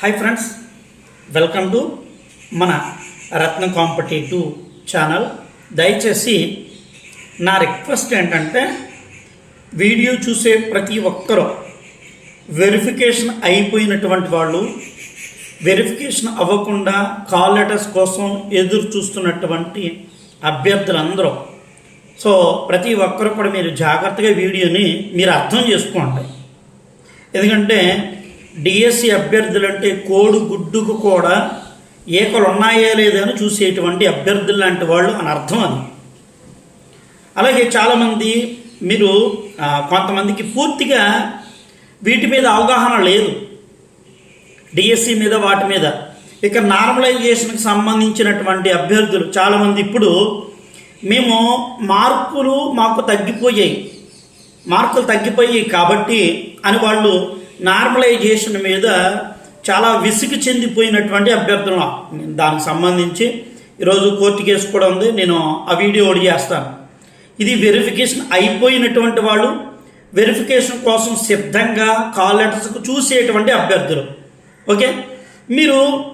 Hi friends welcome to మన రత్న competitive channel దయచేసి నా రిక్వెస్ట్ ఏంటంటే వీడియో చూసే ప్రతి ఒక్కరూ వెరిఫికేషన్ అయిపోయినటువంటి వాళ్ళు వెరిఫికేషన్ అవ్వకుండా కాల్ లెటర్స్ కోసం ఎదురు చూస్తున్నటువంటి అభ్యర్థులందరూ. సో ప్రతి ఒక్కరు కూడా మీరు జాగ్రత్తగా వీడియోని మీరు అర్థం చేసుకోండి. ఎందుకంటే డిఎస్సి అభ్యర్థులు అంటే కోడు గుడ్డుకు కూడా ఏకలు ఉన్నాయా లేదా అని చూసేటువంటి అభ్యర్థులు లాంటి వాళ్ళు అని అర్థం అది. అలాగే చాలామంది మీరు కొంతమందికి పూర్తిగా వీటి మీద అవగాహన లేదు. డిఎస్సి మీద వాటి మీద. ఇక నార్మలైజేషన్కి సంబంధించినటువంటి అభ్యర్థులు చాలామంది ఇప్పుడు మేము మార్కులు మాకు తగ్గిపోయాయి. మార్కులు తగ్గిపోయాయి కాబట్టి అని వాళ్ళు నార్మలైజేషన్ మీద చాలా విసిగి చెందిపోయినటువంటి అభ్యర్థులు దానికి సంబంధించి. ఈరోజు కోర్టు కేసు కూడా ఉంది. నేను ఆ వీడియో ఒకటి చేస్తాను. ఇది వెరిఫికేషన్ అయిపోయినటువంటి వాళ్ళు వెరిఫికేషన్ కోసం సిద్ధంగా కాల్ లెటర్స్కు చూసేటువంటి అభ్యర్థులు. ఓకే? మీరు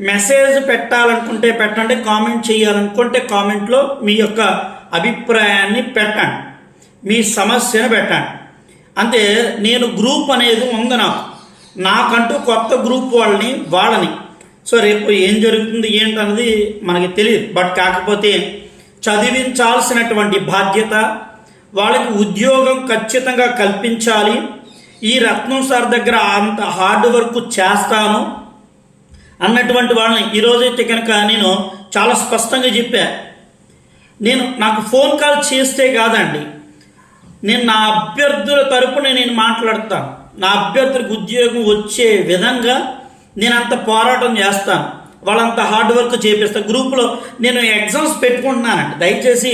మెసేజ్ పెట్టాలనుకుంటే పెట్టండి కామెంట్ చేయాలనుకుంటే కామెంట్లో మీ యొక్క అభిప్రాయాన్ని పెట్టండి. మీ సమస్యను పెట్టండి. అంటే నేను గ్రూప్ అనేది ఉంది నాకు. నాకంటూ కొత్త గ్రూప్ వాళ్ళని వాళ్ళని. సో రేపు ఏం జరుగుతుంది ఏంటన్నది మనకి తెలియదు. బట్ కాకపోతే చదివించాల్సినటువంటి బాధ్యత వాళ్ళకి ఉద్యోగం ఖచ్చితంగా కల్పించాలి. ఈ రత్నం సార్ దగ్గర అంత హార్డ్ వర్క్ చేస్తాను అన్నటువంటి వాళ్ళని ఈరోజైతే కనుక నేను చాలా స్పష్టంగా చెప్పా. నేను నాకు ఫోన్ కాల్ చేస్తే కాదండి. నేను నా అభ్యర్థుల తరపున నేను మాట్లాడతాను నా అభ్యర్థులకు ఉద్యోగం వచ్చే విధంగా నేను అంత పోరాటం చేస్తాను. వాళ్ళంత హార్డ్ వర్క్ చేపిస్తాను గ్రూపులో నేను ఎగ్జామ్స్ పెట్టుకుంటున్నానండి. దయచేసి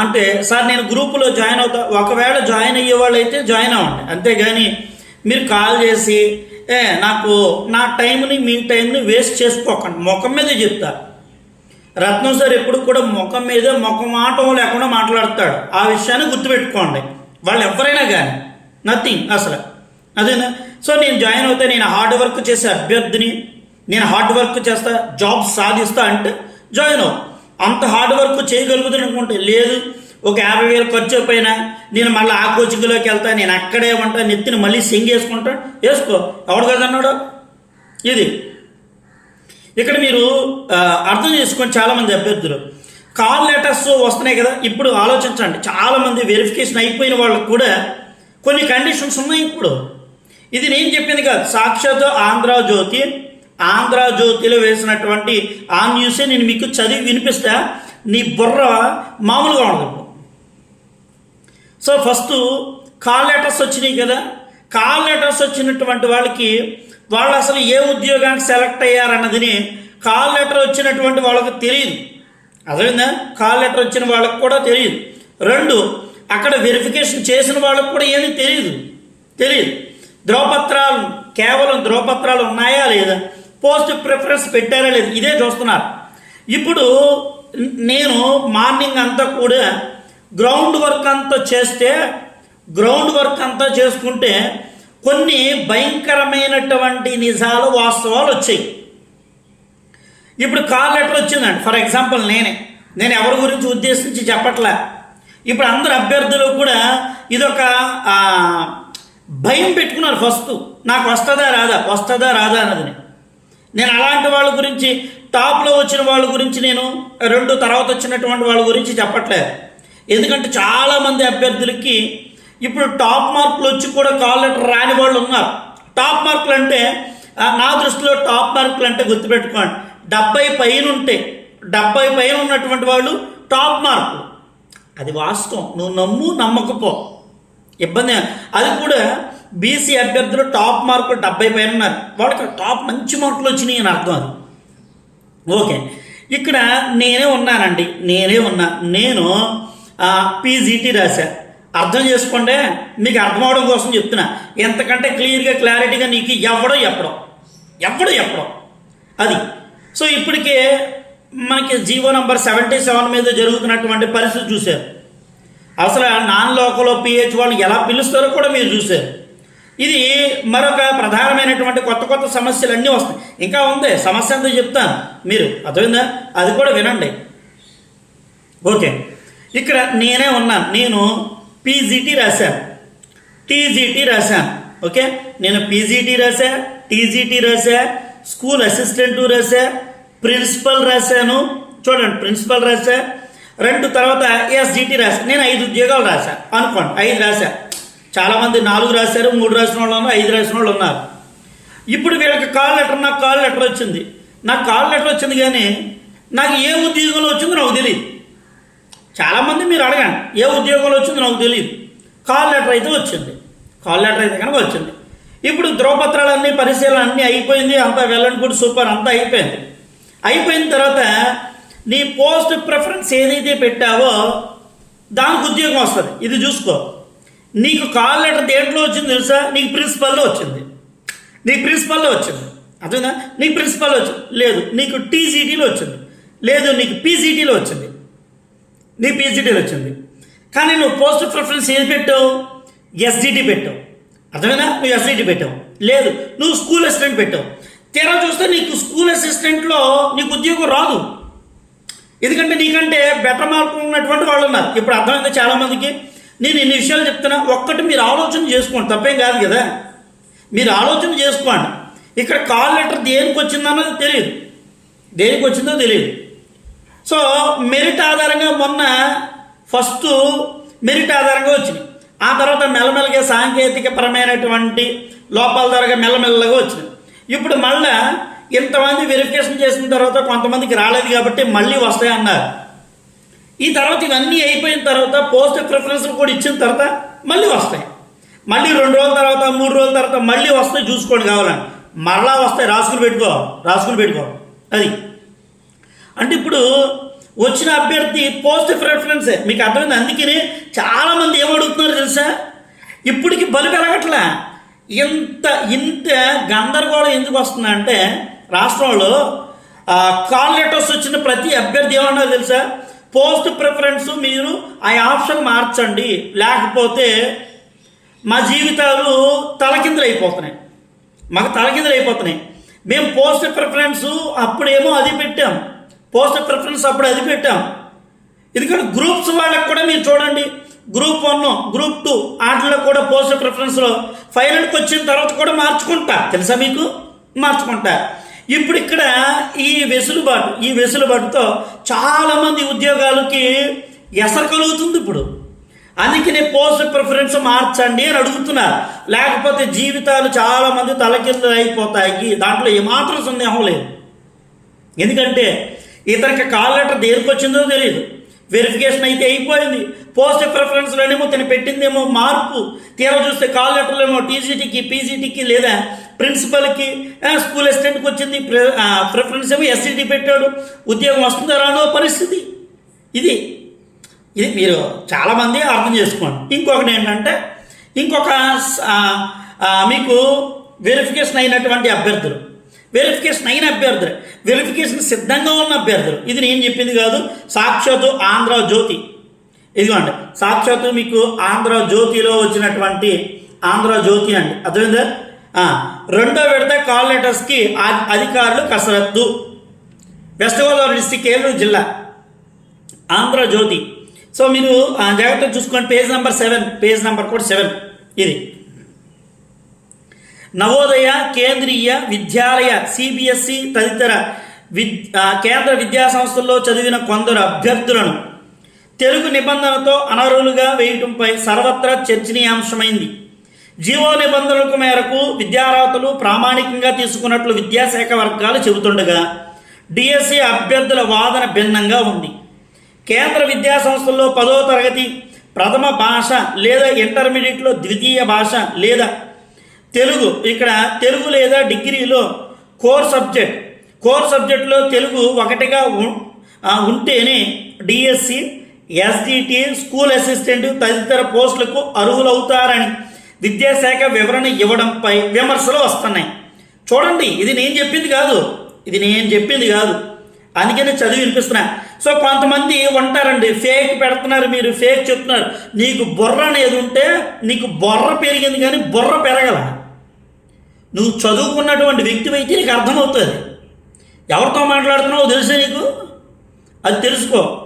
అంటే సార్ నేను గ్రూపులో జాయిన్ అవుతా. ఒకవేళ జాయిన్ అయ్యే వాళ్ళు అయితే జాయిన్ అవ్వండి. అంతేగాని మీరు కాల్ చేసి ఏ నాకు నా టైంని మీ టైంని వేస్ట్ చేసుకోకండి. ముఖం మీదే చెప్తారు రత్నం సార్ ఎప్పుడు కూడా ముఖం మీద ముఖం ఆటం లేకుండా మాట్లాడతాడు. ఆ విషయాన్ని గుర్తుపెట్టుకోండి. వాళ్ళు ఎవరైనా కానీ నథింగ్ అసలు. అదేనా? సో నేను జాయిన్ అవుతే నేను హార్డ్ వర్క్ చేసే అభ్యర్థిని నేను హార్డ్ వర్క్ చేస్తా జాబ్ సాధిస్తా అంటే జాయిన్ అవు. అంత హార్డ్ వర్క్ చేయగలుగుతాను అనుకుంటే లేదు ఒక యాభై వేలు ఖర్చు అయిపోయినా నేను మళ్ళీ ఆ కోచింగ్లోకి వెళ్తా నేను అక్కడే ఉంటా నెత్తిని మళ్ళీ సింగ్ వేసుకుంటా వేసుకో. ఎవడు కదన్నాడు? ఇది. ఇక్కడ మీరు అర్థం చేసుకొని చాలామంది అభ్యర్థులు కాల్ లెటర్స్ వస్తున్నాయి కదా ఇప్పుడు ఆలోచించండి. చాలామంది వెరిఫికేషన్ అయిపోయిన వాళ్ళకు కూడా కొన్ని కండిషన్స్ ఉన్నాయి ఇప్పుడు. ఇది నేను చెప్పింది కాదు సాక్షాత్ ఆంధ్రజ్యోతి ఆంధ్రజ్యోతిలో వేసినటువంటి ఆ న్యూసే నేను మీకు చదివి వినిపిస్తా నీ బుర్ర మామూలుగా ఉండదు సో ఫస్ట్ కాల్ లెటర్స్ వచ్చినాయి కదా కాల్ లెటర్స్ వచ్చినటువంటి వాళ్ళకి వాళ్ళు అసలు ఏ ఉద్యోగానికి సెలెక్ట్ అయ్యారన్నదిని కాల్ లెటర్ వచ్చినటువంటి వాళ్ళకి తెలియదు. అదేవిధంగా కాల్ లెటర్ వచ్చిన వాళ్ళకి కూడా తెలియదు. రెండు అక్కడ వెరిఫికేషన్ చేసిన వాళ్ళకి కూడా ఏమీ తెలియదు. తెలియదు. ధ్రువపత్రాలు కేవలం ధ్రువపత్రాలు ఉన్నాయా లేదా? పోస్ట్ ప్రిఫరెన్స్ పెట్టారా లేదు? ఇదే చూస్తున్నారు. ఇప్పుడు నేను మార్నింగ్ అంతా కూడా గ్రౌండ్ వర్క్ అంతా చేస్తే గ్రౌండ్ వర్క్ అంతా చేసుకుంటే కొన్ని భయంకరమైనటువంటి నిజాలు వాస్తవాలు వచ్చాయి. ఇప్పుడు కాల్ లెటర్ వచ్చిందండి. ఫర్ ఎగ్జాంపుల్ నేనే. నేను ఎవరి గురించి ఉద్దేశించి చెప్పట్లే. ఇప్పుడు అందరు అభ్యర్థులు కూడా ఇదొక భయం పెట్టుకున్నారు ఫస్ట్. నాకు వస్తుందా రాదా? వస్తుందా రాదా అన్నది. నేను అలాంటి వాళ్ళ గురించి టాప్లో వచ్చిన వాళ్ళ గురించి నేను రెండు తర్వాత వచ్చినటువంటి వాళ్ళ గురించి చెప్పట్లేదు ఎందుకంటే చాలామంది అభ్యర్థులకి ఇప్పుడు టాప్ మార్కులు వచ్చి కూడా కాల్ లెటర్ రాని వాళ్ళు ఉన్నారు. టాప్ మార్కులు అంటే నా దృష్టిలో టాప్ మార్కులు అంటే గుర్తుపెట్టుకోండి. డెబ్బై పైన ఉంటే డెబ్బై పైన ఉన్నటువంటి వాళ్ళు టాప్ మార్కులు. అది వాస్తవం. నువ్వు నమ్ము నమ్మకపో. ఇబ్బంది అది కూడా బీసీ అభ్యర్థులు టాప్ మార్కులు డెబ్బై పైన ఉన్నారు. వాళ్ళకి టాప్ మంచి మార్కులు వచ్చినాయి అని అర్థం అది. ఓకే. ఇక్కడ నేనే ఉన్నానండి. నేనే ఉన్నా. నేను పీజీటీ రాశాను అర్థం చేసుకోండి మీకు అర్థం అవడం కోసం చెప్తున్నా. ఎంతకంటే క్లియర్గా క్లారిటీగా నీకు ఎవడో ఎప్పుడో ఎవడో ఎప్పుడో అది. సో ఇప్పటికే మనకి జీవో నంబర్ సెవెంటీ సెవెన్ మీద జరుగుతున్నటువంటి పరిస్థితి చూశారు. అసలు నాన్ లోకల్ పిహెచ్ వాళ్ళు ఎలా పిలుస్తారో కూడా మీరు చూశారు. ఇది మరొక ప్రధానమైనటువంటి కొత్త కొత్త సమస్యలు అన్నీ వస్తాయి. ఇంకా ఉంది. సమస్య అంతా చెప్తాను. మీరు అర్థమైందా? అది కూడా వినండి. ఓకే. ఇక్కడ నేనే ఉన్నాను. నేను పీజీటీ రాశాను టీజీటీ రాశాను ఓకే? నేను పీజీటీ రాశా టీజీటీ రాశా స్కూల్ అసిస్టెంట్ రాశా ప్రిన్సిపల్ రాశాను. చూడండి ప్రిన్సిపల్ రాశా. రెండు తర్వాత ఎస్జిటి రాశా. నేను ఐదు ఉద్యోగాలు రాశా. అనుకోండి ఐదు రాశా. చాలామంది నాలుగు రాశారు మూడు రాసిన వాళ్ళు ఉన్నారు ఐదు రాసిన వాళ్ళు ఉన్నారు. ఇప్పుడు వీళ్ళకి కాల్ లెటర్ నాకు కాల్ లెటర్ వచ్చింది. నాకు కాల్ లెటర్ వచ్చింది కానీ నాకు ఏ ఉద్యోగంలో వచ్చిందో నాకు తెలియదు చాలామంది మీరు అడగండి ఏ ఉద్యోగంలో వచ్చిందో నాకు తెలియదు కాల్ లెటర్ అయితే వచ్చింది. కాల్ లెటర్ అయితే కనుక వచ్చింది. ఇప్పుడు ధ్రువపత్రాలన్నీ పరిశీలన అన్నీ అయిపోయింది అంతా వెళ్ళండి కూడా సూపర్ అంతా అయిపోయింది. అయిపోయిన తర్వాత నీ పోస్ట్ ప్రిఫరెన్స్ ఏదైతే పెట్టావో దానికి ఉద్యోగం వస్తుంది. ఇది చూసుకో. నీకు కాల్ లెటర్ దేంట్లో వచ్చింది తెలుసా? నీకు ప్రిన్సిపల్లో వచ్చింది. నీకు ప్రిన్సిపల్లో వచ్చింది. అర్థమైందా? నీకు ప్రిన్సిపల్ వచ్చింది. లేదు నీకు టీజీటీలో వచ్చింది. లేదు నీకు పీజీటీలో వచ్చింది. నీ పీజీటీలో వచ్చింది. కానీ నువ్వు పోస్ట్ ప్రిఫరెన్స్ ఏది పెట్టావు? ఎస్జిటి పెట్టావు. అర్థమైనా నువ్వు ఎస్జిటి పెట్టావు. లేదు నువ్వు స్కూల్ అసిస్టెంట్ పెట్టావు. తీరా చూస్తే నీకు స్కూల్ అసిస్టెంట్లో నీకు ఉద్యోగం రాదు. ఎందుకంటే నీకంటే బెటర్ మార్కులు ఉన్నటువంటి వాళ్ళు ఉన్నారు. ఇప్పుడు అర్థమైంది చాలామందికి? నేను ఇన్ని విషయాలు చెప్తున్నా. ఒక్కటి మీరు ఆలోచన చేసుకోండి. తప్పేం కాదు కదా? మీరు ఆలోచన చేసుకోండి. ఇక్కడ కాల్ లెటర్ దేనికి వచ్చిందన్నది తెలియదు. దేనికి వచ్చిందో తెలియదు. సో మెరిట్ ఆధారంగా మొన్న ఫస్ట్ మెరిట్ ఆధారంగా వచ్చింది ఆ తర్వాత మెల్లమెల్లగా సాంకేతిక పరమైనటువంటి లోపాల ద్వారా మెల్లమెల్లగా వచ్చింది ఇప్పుడు మళ్ళా ఇంతమంది వెరిఫికేషన్ చేసిన తర్వాత కొంతమందికి రాలేదు కాబట్టి మళ్ళీ వస్తాయన్నారు ఈ తర్వాత ఇవన్నీ అయిపోయిన తర్వాత పోస్ట్ ప్రిఫరెన్స్ కూడా ఇచ్చిన తర్వాత మళ్ళీ వస్తాయి. మళ్ళీ రెండు రోజుల తర్వాత మూడు రోజుల తర్వాత మళ్ళీ వస్తాయి చూసుకోండి కావాలని. మరలా వస్తాయి. రాసుకుని పెట్టుకో. రాసుకుని పెట్టుకో. అది. అంటే ఇప్పుడు వచ్చిన అభ్యర్థి పోస్ట్ ప్రిఫరెన్సే మీకు అర్థమైంది? అందుకనే చాలామంది ఏమడుగుతున్నారు తెలుసా? ఇప్పటికి బలి పెరగట్లా. ఇంత ఇంత గందరగోళం ఎందుకు వస్తుందంటే రాష్ట్రంలో కాల్ లెటర్స్ వచ్చిన ప్రతి అభ్యర్థి ఏమన్నారు తెలుసా? పోస్ట్ ప్రిఫరెన్స్ మీరు ఆ ఆప్షన్ మార్చండి. లేకపోతే మా జీవితాలు తలకిందులైపోతున్నాయి. మాకు తలకిందులైపోతున్నాయి. మేము పోస్ట్ ప్రిఫరెన్స్ అప్పుడేమో అది పెట్టాం. పోస్ట్ ప్రిఫరెన్స్ అప్పుడు అది పెట్టాం. ఎందుకంటే గ్రూప్స్ వాళ్ళకి కూడా మీరు చూడండి గ్రూప్ వన్ గ్రూప్ టూ వాటిలో కూడా పోస్ట్ ప్రిఫరెన్స్లో ఫైనల్కి వచ్చిన తర్వాత కూడా మార్చుకుంటా. తెలుసా మీకు? మార్చుకుంటా. ఇప్పుడు ఇక్కడ ఈ వెసులుబాటు ఈ వెసులుబాటుతో చాలామంది ఉద్యోగాలకి ఎసరు కలుగుతుంది ఇప్పుడు. అందుకనే పోస్ట్ ప్రిఫరెన్స్ మార్చండి అని అడుగుతున్నారు లేకపోతే జీవితాలు చాలామంది తలకిందులు అయిపోతాయి దాంట్లో ఏమాత్రం సందేహం లేదు. ఎందుకంటే ఇతనికి కాల్ లెటర్ దేనికి వచ్చిందో తెలియదు వెరిఫికేషన్ అయితే అయిపోయింది. పోస్ట్ ప్రిఫరెన్స్లోనేమో తను పెట్టిందేమో మార్పు. తీరా చూస్తే కాల్ లెటర్లో ఏమో టీజీటీకి పీజీటీకి లేదా ప్రిన్సిపల్కి స్కూల్ అసిస్టెంట్కి వచ్చింది. ప్రి- ప్రిఫరెన్స్ ఏమో ఎస్సీటీ పెట్టాడు. ఉద్యోగం వస్తుందా రానో పరిస్థితి. ఇది ఇది మీరు చాలామంది అర్థం చేసుకోండి. ఇంకొకటి ఏంటంటే ఇంకొక మీకు వెరిఫికేషన్ అయినటువంటి అభ్యర్థులు. వెరిఫికేషన్ అయిన అభ్యర్థులు. వెరిఫికేషన్ సిద్ధంగా ఉన్న అభ్యర్థులు. ఇది నేను చెప్పింది కాదు. సాక్షాత్తు ఆంధ్ర జ్యోతి. ఇదిగోండి. సాక్షాత్తు మీకు ఆంధ్ర జ్యోతిలో వచ్చినటువంటి ఆంధ్ర జ్యోతి అండి. అర్థమైందా? రెండో విడత కాల్ లెటర్స్కి అధికారులు కసరత్తు. వెస్ట్ గోదావరి డిస్టిక్ ఏలూరు జిల్లా. ఆంధ్ర జ్యోతి. సో మీరు ఆ, జాగ్రత్తగా చూసుకోండి. Page number seven. Page number కూడా సెవెన్. ఇది. నవోదయ కేంద్రీయ విద్యాలయ సిబిఎస్ఈ తదితర విద్ కేంద్ర విద్యా సంస్థల్లో చదివిన కొందరు అభ్యర్థులను తెలుగు నిబంధనతో అనర్హులుగా వేయటంపై సర్వత్రా చర్చనీయాంశమైంది. జీవో నిబంధనలకు మేరకు విద్యార్హతలు ప్రామాణికంగా తీసుకున్నట్లు విద్యాశాఖ వర్గాలు చెబుతుండగా డిఎస్సి అభ్యర్థుల వాదన భిన్నంగా ఉంది. కేంద్ర విద్యా సంస్థల్లో పదో తరగతి ప్రథమ భాష లేదా ఇంటర్మీడియట్లో ద్వితీయ భాష లేదా తెలుగు ఇక్కడ తెలుగు లేదా డిగ్రీలో కోర్ సబ్జెక్ట్. కోర్ సబ్జెక్టులో తెలుగు ఒకటిగా ఉంటేనే డిఎస్సి ఎస్డిటి స్కూల్ అసిస్టెంట్ తదితర పోస్టులకు అర్హులవుతారని విద్యాశాఖ వివరణ ఇవ్వడంపై విమర్శలు వస్తున్నాయి. చూడండి ఇది నేను చెప్పింది కాదు. ఇది నేను చెప్పింది కాదు. అందుకనే చదివి వినిపిస్తున్నా. సో కొంతమంది ఉంటారండి ఫేక్ పెడుతున్నారు మీరు ఫేక్ చెప్తున్నారు. నీకు బుర్ర అనేది ఉంటే నీకు బొర్ర పెరిగింది కానీ బుర్ర పెరగల. నువ్వు చదువుకున్నటువంటి వ్యక్తి అయితే నీకు అర్థమవుతుంది. ఎవరితో మాట్లాడుతున్నావో తెలుసా నీకు? అది తెలుసుకో.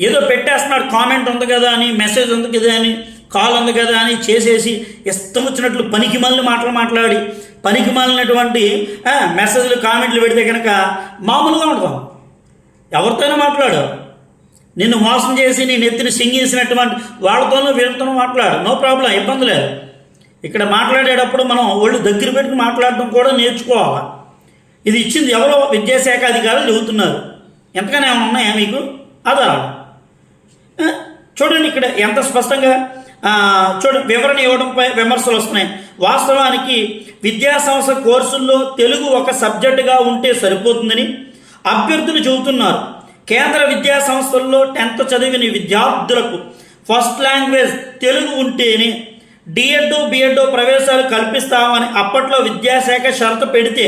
ఏదో పెట్టేస్తున్నాడు కామెంట్ ఉంది కదా అని మెసేజ్ ఉంది కదా అని. కాలు ఉంది కదా అని చేసేసి ఇష్టం వచ్చినట్లు పనికి మళ్ళీ మాటలు మాట్లాడి పనికి మాలినటువంటి మెసేజ్లు కామెంట్లు పెడితే కనుక మామూలుగా ఉంటాం ఎవరితోనో మాట్లాడు. నిన్ను మోసం చేసి నీ నెత్తిని సింగేసినటువంటి వాళ్ళతోనూ వీళ్ళతోనూ మాట్లాడు. నో ప్రాబ్లం ఇబ్బంది లేదు. ఇక్కడ మాట్లాడేటప్పుడు మనం ఒళ్ళు దగ్గర పెట్టుకుని మాట్లాడటం కూడా నేర్చుకోవాలి. ఇది ఇచ్చింది ఎవరో విద్యాశాఖ అధికారులు చెబుతున్నారు. ఎంతగానే ఏమైనా ఉన్నాయా మీకు? ఆధారాలు. చూడండి ఇక్కడ ఎంత స్పష్టంగా చూడ వివరణ ఇవ్వడంపై విమర్శలు వస్తున్నాయి. వాస్తవానికి విద్యా సంస్థ కోర్సుల్లో తెలుగు ఒక సబ్జెక్టుగా ఉంటే సరిపోతుందని అభ్యర్థులు చెబుతున్నారు. కేంద్ర విద్యా సంస్థల్లో టెన్త్ చదివిన విద్యార్థులకు ఫస్ట్ లాంగ్వేజ్ తెలుగు ఉంటేనే డిఎడ్ఓ బిఎడ్ఓ ప్రవేశాలు కల్పిస్తామని అప్పట్లో విద్యాశాఖ షరతు పెడితే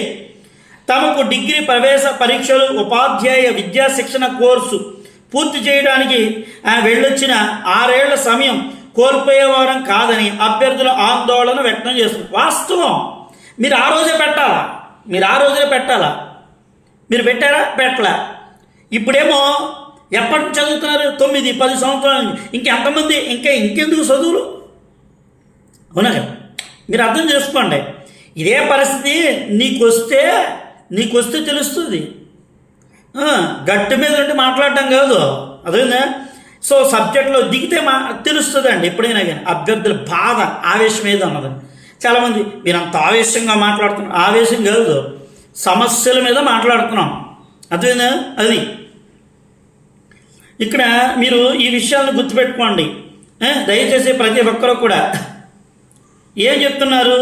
తమకు డిగ్రీ ప్రవేశ పరీక్షలు ఉపాధ్యాయ విద్యా శిక్షణ కోర్సు పూర్తి చేయడానికి వెళ్ళొచ్చిన ఆరేళ్ళ సమయం కోల్పోయేవారం కాదని అభ్యర్థుల ఆందోళన వ్యక్తం చేస్తుంది. వాస్తవం. మీరు ఆ రోజే పెట్టాలా? మీరు ఆ రోజే పెట్టాలా? మీరు పెట్టారా? పెట్టలే. ఇప్పుడేమో ఎప్పటి నుంచి చదువుతున్నారు? తొమ్మిది పది సంవత్సరాల నుంచి. ఇంకెంతమంది ఇంకా ఇంకెందుకు చదువులు? అవునా మీరు అర్థం చేసుకోండి. ఇదే పరిస్థితి నీకు వస్తే నీకు వస్తే తెలుస్తుంది గట్టి మీద ఉండి మాట్లాడటం కాదు. అదేందా సో సబ్జెక్ట్లో దిగితే మా తెలుస్తుంది అండి ఎప్పుడైనా కానీ. అభ్యర్థుల బాధ ఆవేశం ఏదో అన్నది. చాలామంది మీరు అంత ఆవేశంగా మాట్లాడుతున్నారు. ఆవేశం కాదు. సమస్యల మీద మాట్లాడుతున్నాం. అదేనా అది. ఇక్కడ మీరు ఈ విషయాలను గుర్తుపెట్టుకోండి. దయచేసి ప్రతి ఒక్కరూ కూడా ఏం చెప్తున్నారు?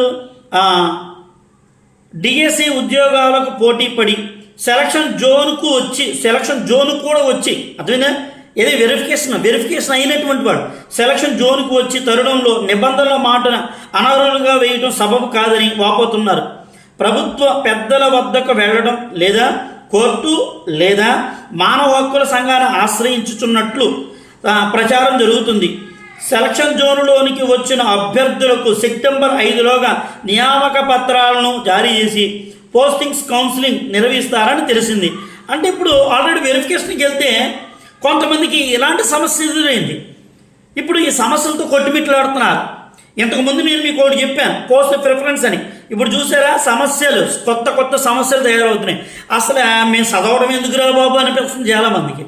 డిఎస్సి ఉద్యోగాలకు పోటీ పడి సెలక్షన్ జోన్కు వచ్చి సెలక్షన్ జోన్ కూడా వచ్చి అర్థమైందా? ఇది వెరిఫికేషన్ వెరిఫికేషన్ అయినటువంటి వాడు. సెలక్షన్ జోన్కు వచ్చి తరుణంలో నిబంధనల మాటన అనర్హులుగా వేయడం సబబు కాదని వాపోతున్నారు. ప్రభుత్వ పెద్దల వద్దకు వెళ్ళడం లేదా కోర్టు లేదా మానవ హక్కుల సంఘాన్ని ఆశ్రయించుచున్నట్లు ప్రచారం జరుగుతుంది. సెలక్షన్ జోన్లోనికి వచ్చిన అభ్యర్థులకు సెప్టెంబర్ ఐదులోగా నియామక పత్రాలను జారీ చేసి పోస్టింగ్స్ కౌన్సిలింగ్ నిర్వహిస్తారని తెలిసింది. అంటే ఇప్పుడు ఆల్రెడీ వెరిఫికేషన్కి వెళ్తే కొంతమందికి ఇలాంటి సమస్య ఎదురైంది. ఇప్పుడు ఈ సమస్యలతో కొట్టుమిట్లాడుతున్నారు. ఇంతకుముందు నేను మీకు ఒకటి చెప్పాను పోస్ట్ ప్రిఫరెన్స్ అని. ఇప్పుడు చూసారా సమస్యలు కొత్త కొత్త సమస్యలు తయారవుతున్నాయి. అసలు మేము చదవడం ఎందుకురా బాబు అనిపిస్తుంది చాలామందికి.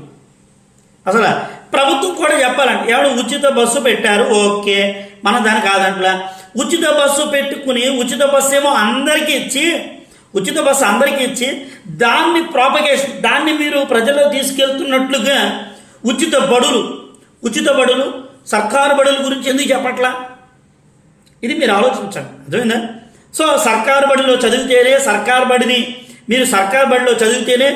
అసలు ప్రభుత్వం కూడా చెప్పాలంటే ఎవడు ఉచిత బస్సు పెట్టారు ఓకే మనం దాని కాదంట్లా. ఉచిత బస్సు పెట్టుకుని ఉచిత బస్సు ఏమో అందరికీ ఇచ్చి ఉచిత బస్సు అందరికీ ఇచ్చి దాన్ని ప్రాపగేషన్ దాన్ని మీరు ప్రజల్లో తీసుకెళ్తున్నట్లుగా ఉచిత బడులు ఉచిత బడులు సర్కారు బడుల గురించి ఎందుకు చెప్పట్లా? ఇది మీరు ఆలోచించండి. అర్థమైందా? సో సర్కారు బడిలో చదివితేనే సర్కారు బడిని మీరు సర్కారు బడిలో చదివితేనే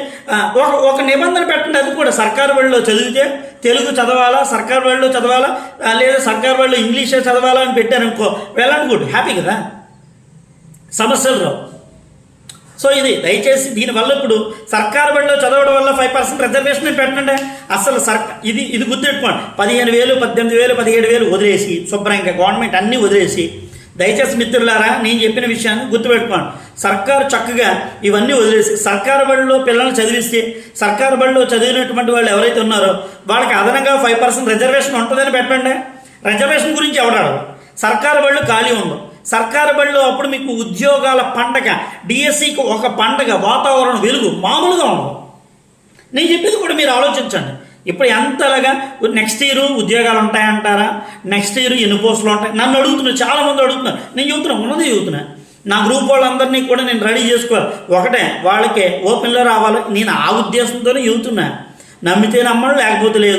ఒక ఒక నిబంధన పెట్టండి అది కూడా. సర్కారు బడిలో చదివితే తెలుగు చదవాలా సర్కారు బడిలో చదవాలా లేదా సర్కారు బడిలో ఇంగ్లీషే చదవాలా అని పెట్టారనుకో వెళ్ళండి గుడ్ హ్యాపీ కదా? సమస్యలు రావు. సో ఇది దయచేసి దీనివల్ల ఇప్పుడు సర్కారు బడిలో చదవడం వల్ల ఫైవ్ పర్సెంట్ రిజర్వేషన్ పెట్టండి? అసలు సర్క ఇది ఇది గుర్తుపెట్టుకోండి. పదిహేను వేలు పద్దెనిమిది వేలు పదిహేడు వేలు వదిలేసి శుభ్రంగా గవర్నమెంట్ అన్నీ వదిలేసి దయచేసి మిత్రులారా నేను చెప్పిన విషయాన్ని గుర్తుపెట్టుకోండి. సర్కారు చక్కగా ఇవన్నీ వదిలేసి సర్కారు బడిలో పిల్లల్ని చదివిస్తే సర్కారు బడిలో చదివినటువంటి వాళ్ళు ఎవరైతే ఉన్నారో వాళ్ళకి అదనంగా ఫైవ్ పర్సెంట్ రిజర్వేషన్ ఉంటుందని పెట్టండి. రిజర్వేషన్ గురించి ఎవడాడు సర్కారు బళ్ళు ఖాళీ ఉండవు. సర్కారు బడిలో అప్పుడు మీకు ఉద్యోగాల పండగ డిఎస్సికి ఒక పండగ వాతావరణం వెలుగు మామూలుగా ఉండదు. నేను చెప్పేది కూడా మీరు ఆలోచించండి. ఇప్పుడు ఎంతలాగా నెక్స్ట్ ఇయర్ ఉద్యోగాలు ఉంటాయంటారా? నెక్స్ట్ ఇయర్ ఎన్ని పోస్టులు ఉంటాయి? నన్ను అడుగుతున్నారు చాలా మంది అడుగుతున్నారు. నేను చెబుతున్నా ఉన్నది చెబుతున్నా. నా గ్రూప్ వాళ్ళందరినీ కూడా నేను రెడీ చేసుకోవాలి. ఒకటే వాళ్ళకి ఓపెన్లో రావాలి. నేను ఆ ఉద్దేశంతోనే చెబుతున్నా. నమ్మితే నమ్మడం లేకపోతే లేదు.